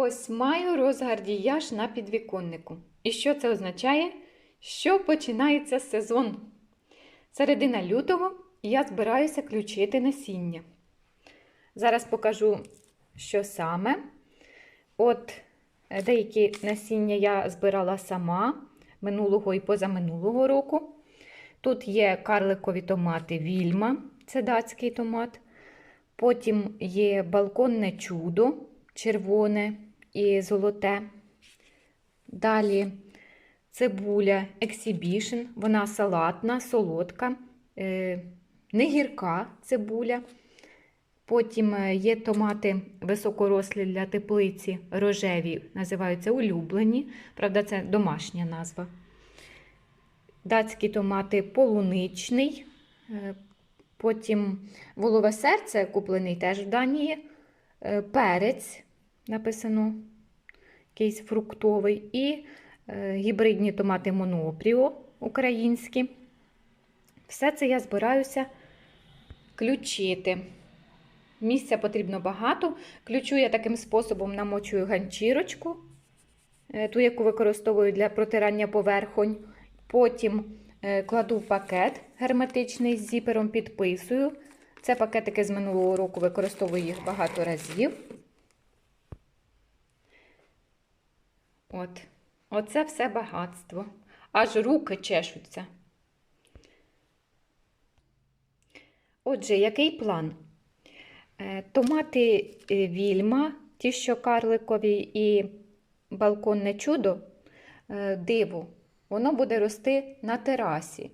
Ось маю розгардіяж на підвіконнику. І що це означає? Що починається сезон. Середина лютого я збираюся включити насіння. Зараз покажу, що саме. От е, деякі насіння я збирала сама минулого і позаминулого року. Тут є карликові томати Вільма, це датський томат. Потім є балконне чудо, червоне і золоте. Далі цибуля Exhibition, вона салатна, солодка, е, не гірка цибуля. Потім е, є томати високорослі для теплиці, рожеві, називаються улюблені. Правда, це домашня назва. Датські томати полуничний. е, Потім волове серце куплений теж в Данії. Перець написано якийсь фруктовий. І е, гібридні томати Монопріо українські. Все це я збираюся включити. Місця потрібно багато. Ключу я таким способом намочую ганчірочку, е, ту, яку використовую для протирання поверхонь. Потім е, кладу пакет герметичний з зіпером, підписую. Це пакетики з минулого року, використовую їх багато разів. От. Оце все багатство. Аж руки чешуться. Отже, який план? Е, Томати е, вільма, ті, що карликові, і балконне чудо, е, диво, воно буде рости на терасі.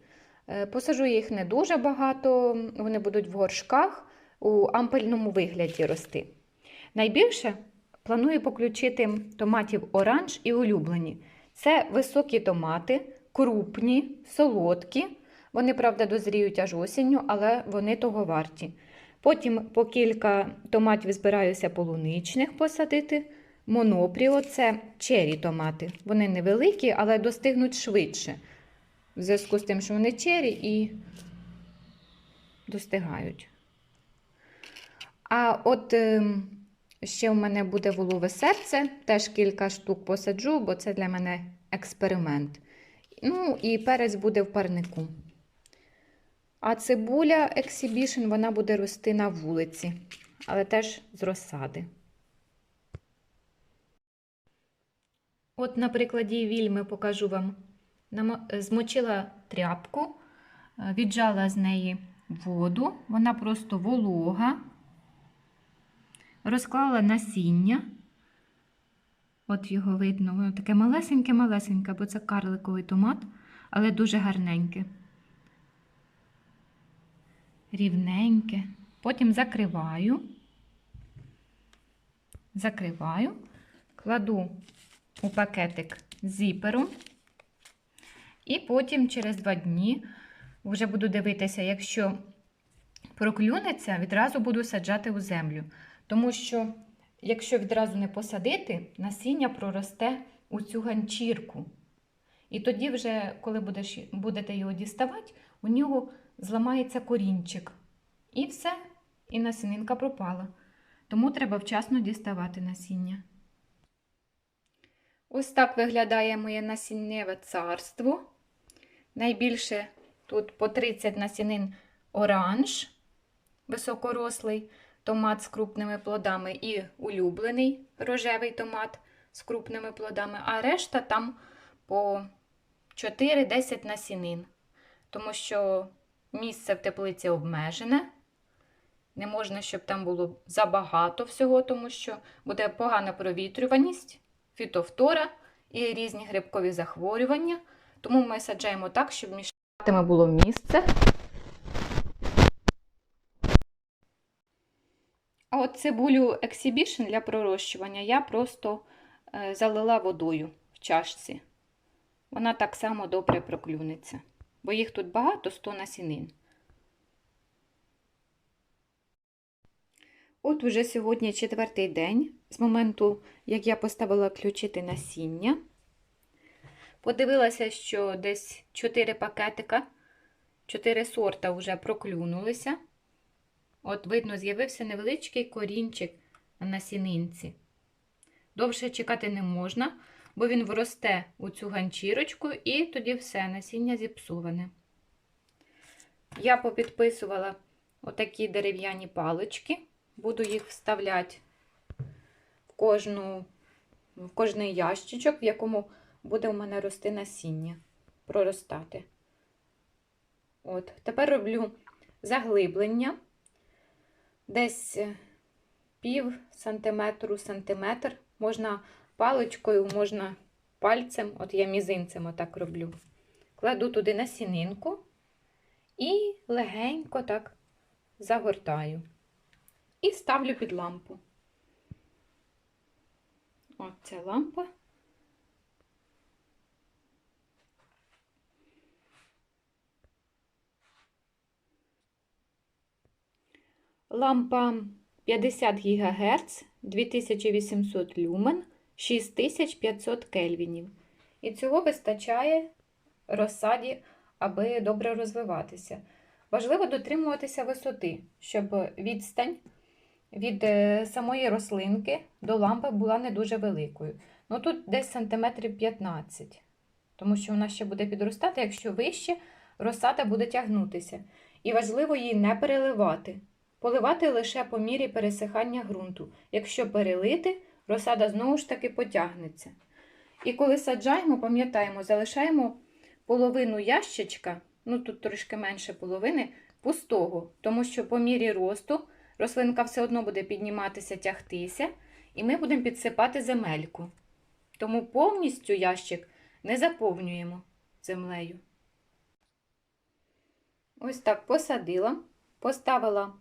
Посажу їх не дуже багато, вони будуть в горшках у ампельному вигляді рости. Найбільше планую поключити томатів оранж і улюблені. Це високі томати, крупні, солодкі. Вони, правда, дозріють аж осінню, але вони того варті. Потім по кілька томатів збираюся полуничних посадити. Монопріо це чері томати. Вони невеликі, але достигнуть швидше. В зв'язку з тим, що вони чері і достигають. А от ем, ще в мене буде волове серце, теж кілька штук посаджу, бо це для мене експеримент. Ну, і перець буде в парнику. А цибуля Exhibition, вона буде рости на вулиці, але теж з розсади. От на прикладі вільми покажу вам. Змочила тряпку, віджала з неї воду, вона просто волога. Розклала насіння. От його видно, воно таке малесеньке-малесеньке, бо це карликовий томат, але дуже гарненьке. Рівненьке. Потім закриваю. Закриваю, кладу у пакетик з зіпером. І потім через два дні вже буду дивитися, якщо проклюнеться, відразу буду саджати у землю. Тому що, якщо відразу не посадити, насіння проросте у цю ганчірку. І тоді, вже, коли будеш, будете його діставати, у нього зламається корінчик. І все, і насінинка пропала. Тому треба вчасно діставати насіння. Ось так виглядає моє насінневе царство. Найбільше тут по 30 насінин оранж, високорослий томат з крупними плодами і улюблений рожевий томат з крупними плодами, а решта там по 4-10 насінин. Тому що місце в теплиці обмежене. Не можна, щоб там було забагато всього, тому що буде погана провітрюваність, фітофтора і різні грибкові захворювання. Тому ми саджаємо так, щоб між було місце. От цибулю Exhibition для пророщування я просто е, залила водою в чашці. Вона так само добре проклюнеться, бо їх тут багато 100 насінин. От уже сьогодні четвертий день з моменту, як я поставила включити насіння. Подивилася, що десь 4 пакетика, 4 сорта вже проклюнулися. От, видно, з'явився невеличкий корінчик на насінинці. Довше чекати не можна, бо він вросте у цю ганчірочку і тоді все, насіння зіпсуване. Я попідписувала отакі дерев'яні палички, буду їх вставляти в, кожну, в кожний ящичок, в якому буде у мене рости насіння, проростати. От, тепер роблю заглиблення десь е, пів сантиметру, сантиметр. Можна паличкою, можна пальцем, от я мізинцем отак роблю. Кладу туди насінинку і легенько так загортаю. І ставлю під лампу. От ця лампа. Лампа 50 ГГц, 2800 люмен, 6500 кельвінів. І цього вистачає розсаді, аби добре розвиватися. Важливо дотримуватися висоти, щоб відстань від е, самої рослинки до лампи була не дуже великою. Ну тут десь сантиметрів 15, тому що вона ще буде підростати, якщо вище, розсада буде тягнутися. І важливо її не переливати. Поливати лише по мірі пересихання ґрунту. Якщо перелити, розсада знову ж таки потягнеться. І коли саджаємо, пам'ятаємо, залишаємо половину ящичка, ну тут трошки менше половини, пустого, тому що по мірі росту рослинка все одно буде підніматися, тягтися, і ми будемо підсипати земельку. Тому повністю ящик не заповнюємо землею. Ось так посадила, поставила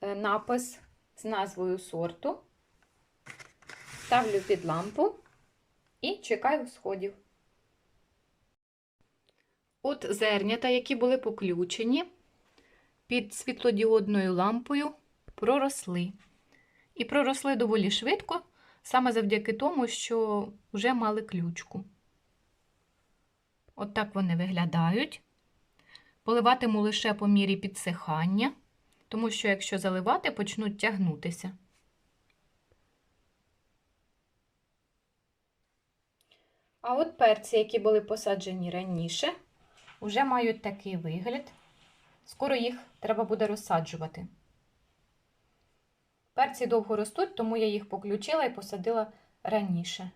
напис з назвою сорту, ставлю під лампу і чекаю сходів. От зернята, які були поключені під світлодіодною лампою, проросли. І проросли доволі швидко, саме завдяки тому, що вже мали ключку. От так вони виглядають. Поливатиму лише по мірі підсихання, тому що якщо заливати, почнуть тягнутися. А от перці, які були посаджені раніше, вже мають такий вигляд. Скоро їх треба буде розсаджувати. Перці довго ростуть, тому я їх поключила і посадила раніше.